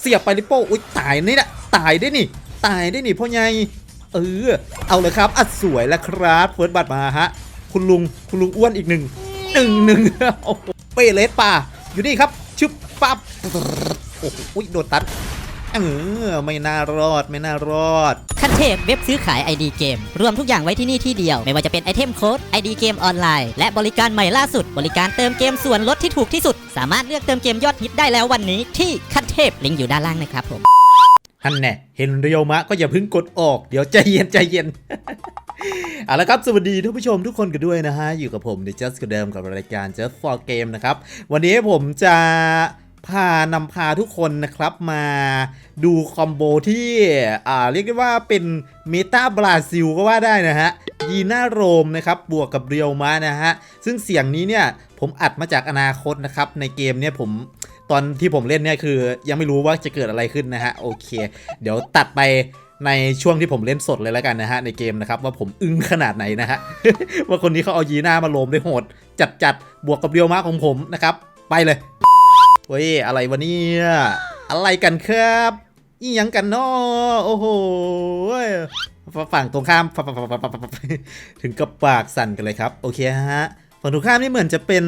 เสียบไปลิโป้อุ้ยตายนี่แหละตายได้นี่ ตายได้นี่พ่อใหญ่เออเอาเลยครับอัดสวยแล้วครับเฟิร์สบัตรมาฮะคุณลุงคุณลุงอ้วนอีกหนึ่งหนึ่งหนึ่งเป้เลสป่าอยู่นี่ครับชึบปั๊บโอ้โหอุ๊ยโดนตัด เออไม่น่ารอดไม่น่ารอด ขั้นเทพเว็บซื้อขาย ID เกม รวมทุกอย่างไว้ที่นี่ที่เดียว ไม่ว่าจะเป็นไอเทมโค้ด ID เกมออนไลน์ และบริการใหม่ล่าสุด บริการเติมเกมส่วนลดที่ถูกที่สุด สามารถเลือกเติมเกมยอดฮิตได้แล้ววันนี้ที่ขั้นเทพลิงก์อยู่ด้านล่างนะครับผมฮันแน่เห็นเรียวมะก็อย่าเพิ่งกดออก เดี๋ยวใจเย็นใจเย็นเอาละครับสวัสดีท่านผู้ชมทุกคนกันด้วยนะฮะ อยู่กับผมเดจัสกับเดิมกับรายการ Just for Game นะครับ วันนี้ผมจะ พานำพาทุกคนนะครับมาดูคอมโบที่อ่าเรียกได้ว่าเป็นเมตาบราซิลก็ว่าได้นะฮะยีน่าโรมนะครับบวกกับเรียวมะนะฮะ ซึ่งเสียงนี้เนี่ยผมอัดมาจากอนาคตนะครับ ในเกมเนี่ยผมตอนที่ผมเล่นเนี่ยคือ ยังไม่รู้ว่าจะเกิดอะไรขึ้นนะฮะ โอเค เดี๋ยวตัดไปในช่วงที่ผมเล่นสดเลยแล้วกันนะฮะ ในเกมนะครับ ว่าผมอึ้งขนาดไหนนะฮะ ว่าคนนี้เขาเอายีน่ามาโลมได้โหด จัดจัดๆบวกกับเรียวมาของผมนะครับ ไปเลย เฮ้ย อะไรวะเนี่ย อะไรกันครับอียังกันนาะโอ้โหฝั่งตรงข้าม ถึงกับปากสั่นกันเลยครับ โอเคฮะ ฝั่งตรงข้ามนี่เหมือนจะเป็น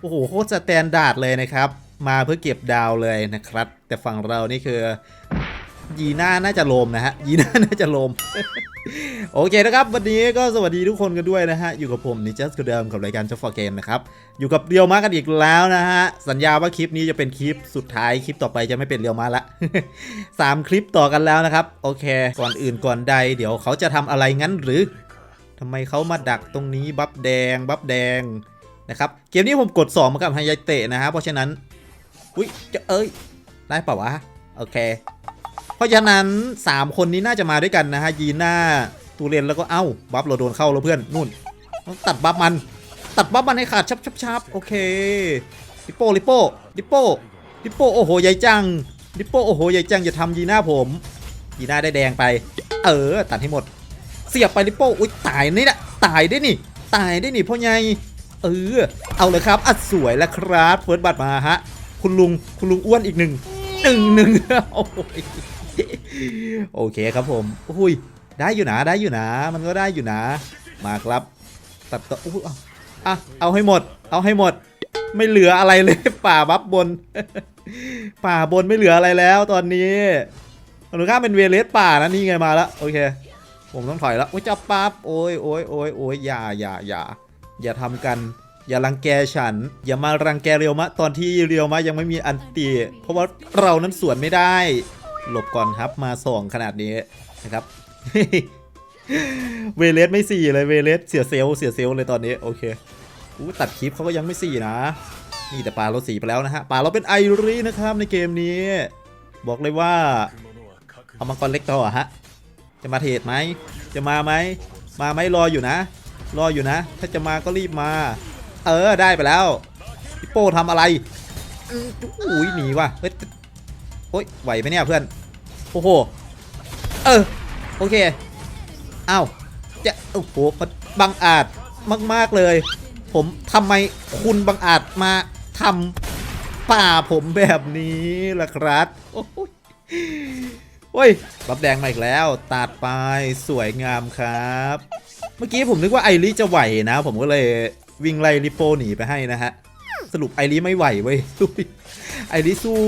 โอ้โห โคตรสแตนดาร์ดเลยนะครับ มาเพื่อเก็บดาวเลยนะครับ แต่ฝั่งเรานี่คือ ยีน่าน่าจะโลมนะฮะยีน่าน่าจะโลม โอเคนะครับ วันนี้ก็สวัสดีทุกคนกันด้วยนะฮะ อยู่กับผมนิจัสกเดิมกับรายการช็อปฟอร์เกมนะครับ อยู่กับเรียวมากันอีกแล้วนะฮะ สัญญาว่าคลิปนี้จะเป็นคลิปสุดท้ายคลิปต่อไปจะไม่เป็นเรียวมาละสามคลิปต่อกันแล้วนะครับ โอเค ก่อนอื่นก่อนใด เดี๋ยวเขาจะทำอะไรงั้นหรือทำไมเขามาดักตรงนี้บัฟแดง บัฟแดงนะครับเกมนี้ผมกด2มากับไฮยาเตะนะฮะเพราะฉะนั้นอุ้ยจะเอ้ยได้เปล่าวะ โอเค เพราะฉะนั้น 3 คนนี้น่าจะมาด้วยกันนะฮะยีน่าตูเรนแล้วก็เอ้าบัฟเราโดนเข้าแล้วเพื่อนนู่นต้องตัดบัฟมัน ตัดบัฟมันให้ขาดชับชับชับโอเคลิปโป้ลิปโป้ลิปโป้ลิปโป้โอ้โหใหญ่จังลิปโป้โอ้โหใหญ่จังอย่าทำยีน่าผมยีน่าได้แดงไป เออตัดให้หมด เสียบไปลิปโป้อุ้ยตายนี่นะตายได้นี่ ตายได้นี่พ่อใหญ่เออเอาเลยครับอัดสวยแล้วครับเฟิร์สบัตรมาฮะคุณลุงคุณลุงอ้วนอีกหนึ่ง หนึ่งหนึ่งโอ้ยโอเคครับผมอุ้ยได้อยู่นะได้อยู่นะ มันก็ได้อยู่นะ มาครับตัดต่ออุ้ยอะเอาให้หมด เอาให้หมด ไม่เหลืออะไรเลย ป่าบับบน ป่าบนไม่เหลืออะไรแล้วตอนนี้หนูข้าเป็นเวเลสป่านะนี่ไงมาแล้วโอเค ผมต้องถอยแล้วโอ้ยจับปั๊บโอ้ยโอ้ยโอ้ยโอ้ยอย่าอย่าอย่าอย่าทำกัน อย่ารังแกฉัน อย่ามารังแกเรียวมะ ตอนที่เรียวมะยังไม่มีอันตีเพราะว่าเรานั้นสวนไม่ได้ หลบก่อนครับมาสองขนาดนี้นะครับเวเลสไม่สี่เลยเวเลสเสียเซลเสียเซลลเลยตอนนี้โอเคอู้ตัดคลิปเขาก็ยังไม่สี่นะนี่แต่ปลาเราสีไปแล้วนะฮะปลาเราเป็นไอรีนะครับในเกมนี้ บอกเลยว่าเอามังกรเล็กต่อฮะจะมาเทรดไหมจะมาไหมมาไหมรออยู่นะ รออยู่นะ ถ้าจะมาก็รีบมา เออได้ไปแล้วพี่โป้ทำอะไรอุ้ยหนีว่ะเฮ้ยโอ้ยไหวไหมเนี่ยเพื่อนโอ้โหเออโอเคอ้าวจะโอ้โหมันบังอาจมาก ๆ เลย ผมทำไมคุณบังอาจมาทำป่าผมแบบนี้ล่ะครับโอ้ยโอ้ยบับแดงมาอีกแล้วตัดไปสวยงามครับ เมื่อกี้ผมนึกว่าไอริจะไหวนะ ผมก็เลย วิ่งไล่ลิโปหนีไปให้นะฮะ สรุปไอริไม่ไหวเว้ยไอริสู้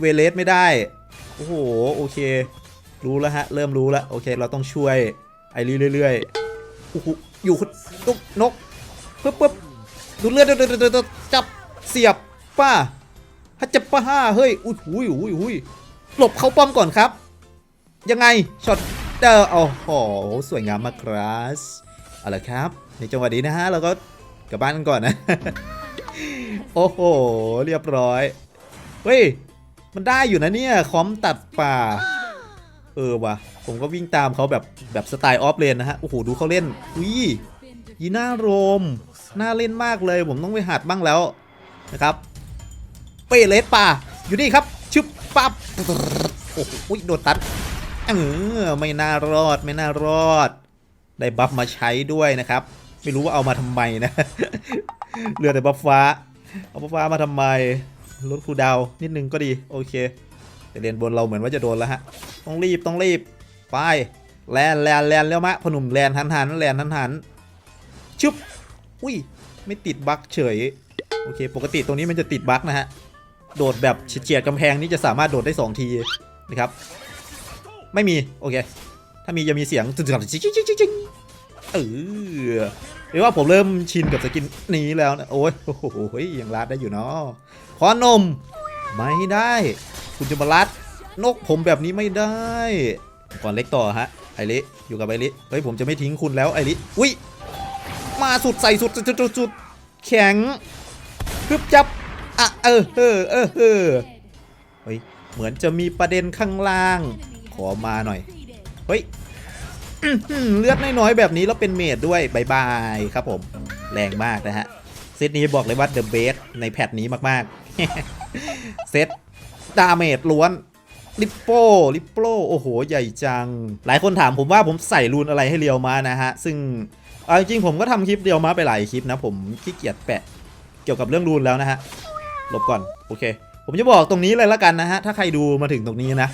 เวเลสไม่ได้ โอ้โห โอเค รู้แล้วฮะ เริ่มรู้แล้ว โอเค เราต้องช่วยไอริเรื่อยๆโอ้โหอยู่ตุ๊กนกปึ๊บปึ๊บดูเลือดดูดูดูดูจับเสียบป้าฮัจจะป้าห้าเฮ้ยอุ้ยอุ้ยอุ้ยอุ้ยหลบเขาป้อมก่อนครับ ยังไงช็อตเดอร์โอ้โหสวยงามมากครับเอาละครับ ในจังหวะนี้นะฮะเราก็ กลับบ้านกันก่อนนะ โอ้โห เรียบร้อย เฮ้ย มันได้อยู่นะเนี่ย คอมตัดป่า เออว่ะ ผมก็วิ่งตามเขาแบบแบบสไตล์ออฟเลนนะฮะ โอ้โห ดูเขาเล่น อุ้ยยีน่าโรม น่าเล่นมากเลย ผมต้องไปหัดบ้างแล้วนะครับ เปเลสป่า อยู่นี่ครับ ชึบปั๊บ โอ้โหโดนตัดเออไม่น่ารอด ไม่น่ารอด ได้บัฟมาใช้ด้วยนะครับ ไม่รู้ว่าเอามาทำไมนะเหลือแต่บัฟฟ้า เอาบัฟฟ้ามาทำไม ลดคูดาวนิดนึงก็ดี โอเค แต่เลนบนเราเหมือนว่าจะโดนแล้วฮะ ต้องรีบต้องรีบ ไป แลนแลนแลนแล้วมะพนุ่มแลนหันหันแลนหันหันชุบ อุ้ย ไม่ติดบั๊กเฉย โอเค ปกติตรงนี้มันจะติดบั๊กนะฮะ โดดแบบเฉียดกำแพงนี่จะสามารถโดดได้ 2 ทีนะครับ ไม่มี โอเค ถ้ามีจะมีเสียงจึ๊งๆจิ๊งจิ๊งจิ๊ง เออเรียกว่าผมเริ่มชินกับสกินนี้แล้วนะ โอ้ยโอ้โหยังรัดได้อยู่เนาะขอนม ไม่ได้ คุณจะมารัด นกผมแบบนี้ไม่ได้ ก่อนเล็กต่อฮะ ไอริอยู่กับไอริเฮ้ยผมจะไม่ทิ้งคุณแล้วไอริอุ้ยมาสุดใส่สุดสุดสุดแข็งคึบจับอะเออเออเออเออเฮ้ยเหมือนจะมีประเด็นข้างล่าง ขอมาหน่อย เฮ้ย เลือดน้อยๆแบบนี้แล้วเป็นเมดด้วยบายบายครับผม แรงมากนะฮะ เซตนี้บอกเลยว่าเดอะเบสในแพทนี้มากๆ เซตดาเมจล้วนลิปโป้ลิปโป้โอ้โห ใหญ่จัง หลายคนถามผมว่าผมใส่รูนอะไรให้เรียวมานะฮะ ซึ่งเอาจริงๆผมก็ทำคลิปเรียวมาไปหลายคลิปนะ ผมขี้เกียจแปะเกี่ยวกับเรื่องรูนแล้วนะฮะลบก่อนโอเค ผมจะบอกตรงนี้เลยละกันนะฮะ ถ้าใครดูมาถึงตรงนี้นะ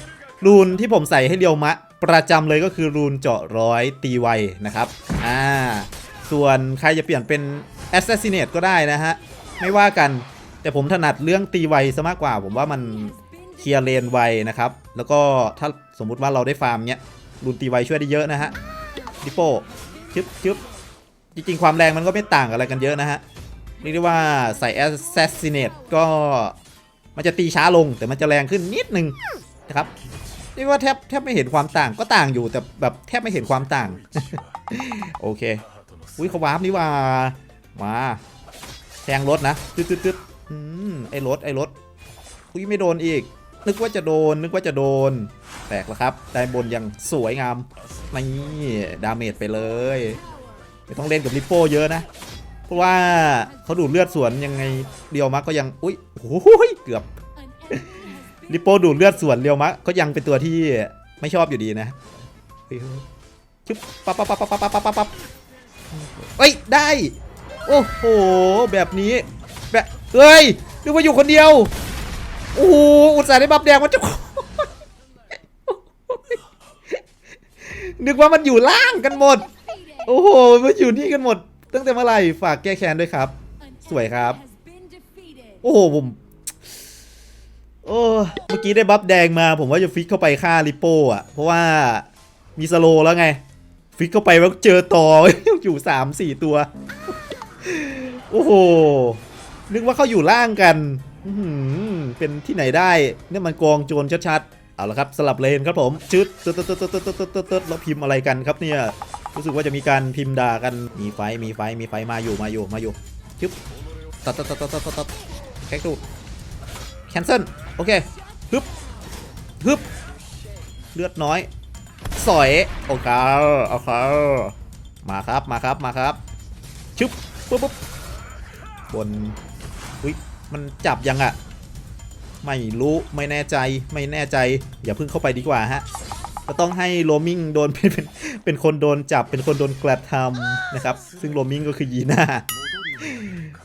รูนที่ผมใส่ให้เรียวมะ ประจำเลยก็คือรูนเจาะร้อยตีไวนะครับอ่าส่วนใครจะเปลี่ยนเป็น Assassinate ก็ได้นะฮะ ไม่ว่ากันแต่ผมถนัดเรื่องตีไวซะมากกว่า ผมว่ามันเคลียร์เลนไวนะครับ แล้วก็ถ้าสมมุติว่าเราได้ฟาร์มเนี้ยรูนตีไวช่วยได้เยอะนะฮะดิโป้ชึบชึบจริงๆ ความแรงมันก็ไม่ต่างอะไรกันเยอะนะฮะเรียกได้ว่าใส่ Assassinate ก็มันจะตีช้าลงแต่มันจะแรงขึ้นนิดนึงนะครับ เรียกว่าแทบแทบไม่เห็นความต่างก็ต่างอยู่แต่แบบแทบไม่เห็นความต่าง โอเคอุ้ยเขาวาร์ปนี่ว่ามาแทงรถนะตึ๊ดตึ๊ดตึ๊ดอืมไอ้รถไอ้รถอุ้ยไม่โดนอีก นึกว่าจะโดน นึกว่าจะโดน แตกแล้วครับได้บนอย่างสวยงามนี่ดาเมจไปเลยไม่ต้องเล่นกับลิปโป้เยอะนะเพราะว่าเขาดูดเลือดสวนยังไงเรียวมะก็ยังอุ้ยโอ้ยเกือบ ลิโป้ดูดเลือดส่วนเรียวมะก็ยังเป็นตัวที่ไม่ชอบอยู่ดีนะชึบปั๊บปั๊บปั๊บปั๊บปั๊บปั๊บปั๊บเฮ้ย ได้ โอ้โห แบบนี้ แบบเฮ้ยนึกว่าอยู่คนเดียว โอ้โห อุตส่าห์ได้บัฟแดงมาจะนึกว่ามันอยู่ล่างกันหมด โอ้โห มันอยู่นี่กันหมด ตั้งแต่เมื่อไหร่ ฝากแก้แค้นด้วยครับ สวยครับ โอ้โห ผม โอ้เมื่อกี้ได้บัฟแดงมา ผมว่าจะฟิกเข้าไปฆ่าลิโป้อะเพราะว่ามีสโลแล้วไง ฟิกเข้าไปแล้วเจอต่ออยู่สามสี่ตัว โอ้โห นึกว่าเขาอยู่ล่างกันเป็นที่ไหนได้เนี่ยมันกองโจรชัดๆ เอาละครับสลับเลนครับผมชึดตึ๊ดตึ๊ดตึ๊ดตึ๊ดตึ๊ดตึ๊ดตึ๊ดแล้วพิมพ์อะไรกันครับเนี่ย รู้สึกว่าจะมีการพิมพ์ด่ากัน มีไฟ มีไฟ มีไฟมาอยู่ มาอยู่ มาอยู่ชึบตัดตัดตัดตัดตัดตัดแคคตู แคนเซิลโอเคฮึบฮึบเลือดน้อย สอยโอเคโอเคมาครับมาครับมาครับชึบปุ๊บปุ๊บบนอุ้ยมันจับยังอะไม่รู้ไม่แน่ใจไม่แน่ใจ อย่าเพิ่งเข้าไปดีกว่าฮะก็ต้องให้โรมิงโดนเป็นเป็นเป็นคนโดนจับเป็นคนโดนกระทำนะครับ ซึ่งโรมิงก็คือยีน่า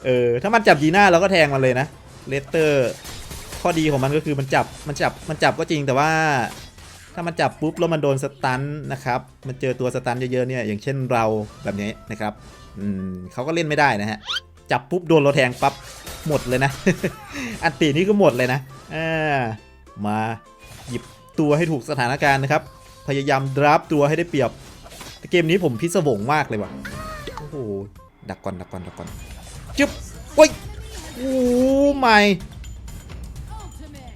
เออถ้ามันจับยีน่าเราก็แทงมันเลยนะเลสเตอร์ ข้อดีของมันก็คือมันจับมันจับมันจับก็จริงแต่ว่า ถ้ามันจับปุ๊บแล้วมันโดนสตันนะครับ มันเจอตัวสตันเยอะๆเนี่ยอย่างเช่นเราแบบนี้นะครับอืมเขาก็เล่นไม่ได้นะฮะจับปุ๊บโดนเราแทงปั๊บหมดเลยนะ อันตีนี่ก็หมดเลยนะอ่ามาหยิบตัวให้ถูกสถานการณ์นะครับ พยายามดราฟตัวให้ได้เปรียบแต่เกมนี้ผมพิศวงมากเลยว่ะโอ้โหดักก่อนดักก่อนดักก่อนจึ๊บโอ้ยโอ้ไม่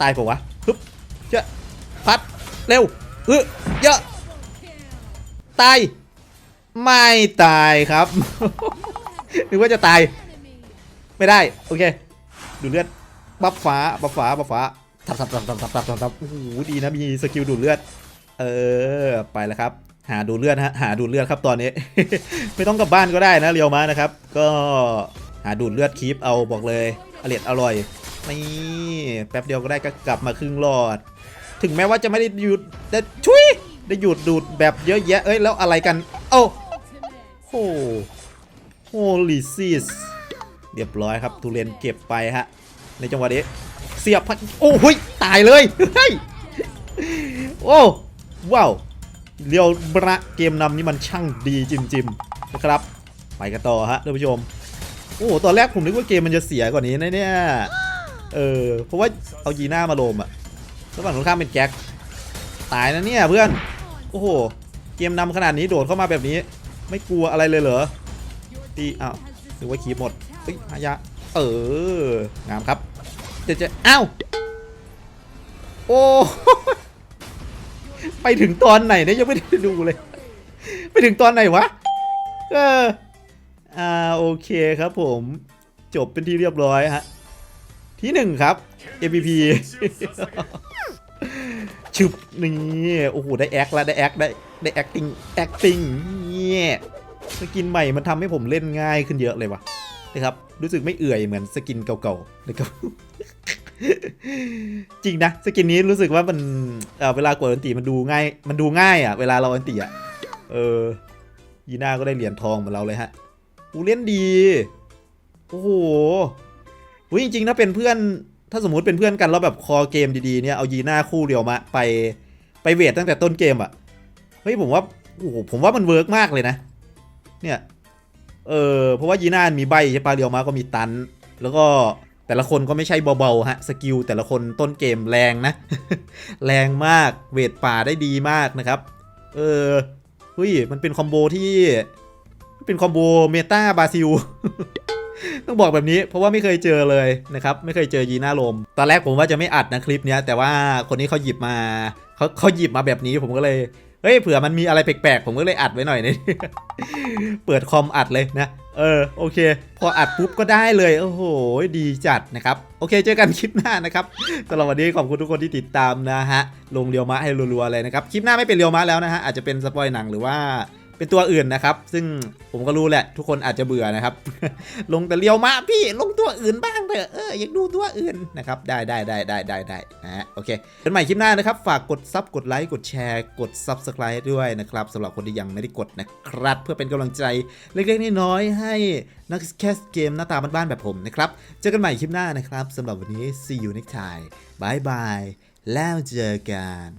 ตายเปล่าวะฮึบเจะพัด เร็วเออเยอะ ตาย ไม่ตายครับนึกว่าจะตาย ไม่ได้ โอเค ดูเลือด บัฟฟ้า บัฟฟ้า บัฟฟ้าทับทับทับทับทับทับทับทับโอ้โหดีนะ มีสกิลดูดเลือด เออ ไปแล้วครับ หาดูเลือดฮะ หาดูเลือดครับตอนนี้ ไม่ต้องกลับบ้านก็ได้นะ เรียวมานะครับ ก็หาดูดเลือดคีปเอาบอกเลยอร่อยอร่อย นี่แป๊บเดียวก็ได้ก็กลับมาครึ่งหลอด ถึงแม้ว่าจะไม่ได้หยุดแต่ชุยได้หยุดดูดแบบเยอะแยะเอ้ยแล้วอะไรกันโอ้โหโฮลิซิสเรียบร้อยครับทุเรียนเก็บไปฮะ ในจังหวะนี้เสียบพัดโอ้โหยตายเลยเฮ้ยโอ้ว้าวเรียวบระเกมนำนี่มันช่างดีจริมๆนะครับ ไปกันต่อฮะท่านผู้ชม โอ้ตอนแรกผมนึกว่าเกมมันจะเสียกว่านี้นะเนี่ย เออ เพราะว่าเอายีน่ามาโลมอะแล้วฝั่งตรงข้ามเป็นแจ็ค ตายนะเนี่ยเพื่อน โอ้โห เกมนำขนาดนี้โดดเข้ามาแบบนี้ ไม่กลัวอะไรเลยเหรอ ตีอ้าวหรือว่าขีหมดเฮ้ยอายะ เออ งามครับเจะจะอ้าว โอ้ ไปถึงตอนไหนเนี่ยยังไม่ได้ดูเลย ไปถึงตอนไหนวะ เออ อ่าโอเคครับผม จบเป็นที่เรียบร้อยฮะ ที่หนึ่งครับ MVP ชุบนี่โอ้โหได้แอคแล้วได้แอคได้ได้ acting acting เนี่ยสกินใหม่มันทำให้ผมเล่นง่ายขึ้นเยอะเลยวะนะครับรู้สึกไม่เอื่อยเหมือนสกินเก่าๆนะครับจริงนะสกินนี้รู้สึกว่ามันเเวลากดอันตีมันดูง่าย มันดูง่ายอะเวลาเราอันตีอะเออยีน่าก็ได้เหรียญทองเหมือนเราเลยฮะอูเล่นดี โอ้โห อุ๊ยจริงๆถ้าเป็นเพื่อนถ้าสมมติเป็นเพื่อนกันแล้วแบบคอเกมดีๆเนี่ยเอายีน่าคู่เดียวมาไปไปเวทตั้งแต่ต้นเกมอะเฮ้ยผมว่าโอ้โหผมว่ามันเวิร์กมากเลยนะ เนี่ยเออเพราะว่ายีน่ามีใบใช่ปะเรียวมาก็มีตัน แล้วก็แต่ละคนก็ไม่ใช่เบาๆฮะสกิลแต่ละคนต้นเกมแรงนะ แรงมากเวทป่าได้ดีมากนะครับ เออเฮ้ยมันเป็นคอมโบที่เป็นคอมโบเมตาบาซิล ต้องบอกแบบนี้เพราะว่าไม่เคยเจอเลยนะครับ ไม่เคยเจอยีน่าลม ตอนแรกผมว่าจะไม่อัดนะคลิปเนี้ยแต่ว่าคนนี้เขาหยิบมาเขาเขาหยิบมาแบบนี้ผมก็เลยเฮ้ยเผื่อมันมีอะไรแปลกๆ ผมก็เลยอัดไว้หน่อยนี่เปิดคอมอัดเลยนะ เออโอเค พออัดปุ๊บก็ได้เลย โอ้โห ดีจัดนะครับ โอเคเจอกันคลิปหน้านะครับสำหรับวันนี้ขอบคุณทุกคนที่ติดตามนะฮะ ลงเรียวมะให้รัวๆเลยนะครับ คลิปหน้าไม่เป็นเรียวมะแล้วนะฮะ อาจจะเป็นสปอยหนังหรือว่า เป็นตัวอื่นนะครับ ซึ่งผมก็รู้แหละ ทุกคนอาจจะเบื่อนะครับ ลงแต่เรียวมะพี่ลงตัวอื่นบ้างเถอะเอออยากดูตัวอื่นนะครับได้ได้ได้ได้ได้ได้นะฮะโอเคเป็นใหม่คลิปหน้านะครับ ฝากกดซับกดไลค์กดแชร์กด Subscribe ด้วยนะครับสำหรับคนที่ยังไม่ได้กดนะครับ เพื่อเป็นกำลังใจเล็กๆน้อยๆให้นักแคสเกมหน้าตาบ้านๆแบบผมนะครับเจอกันใหม่คลิปหน้านะครับสำหรับวันนี้ see you next time บายบายแล้วเจอกัน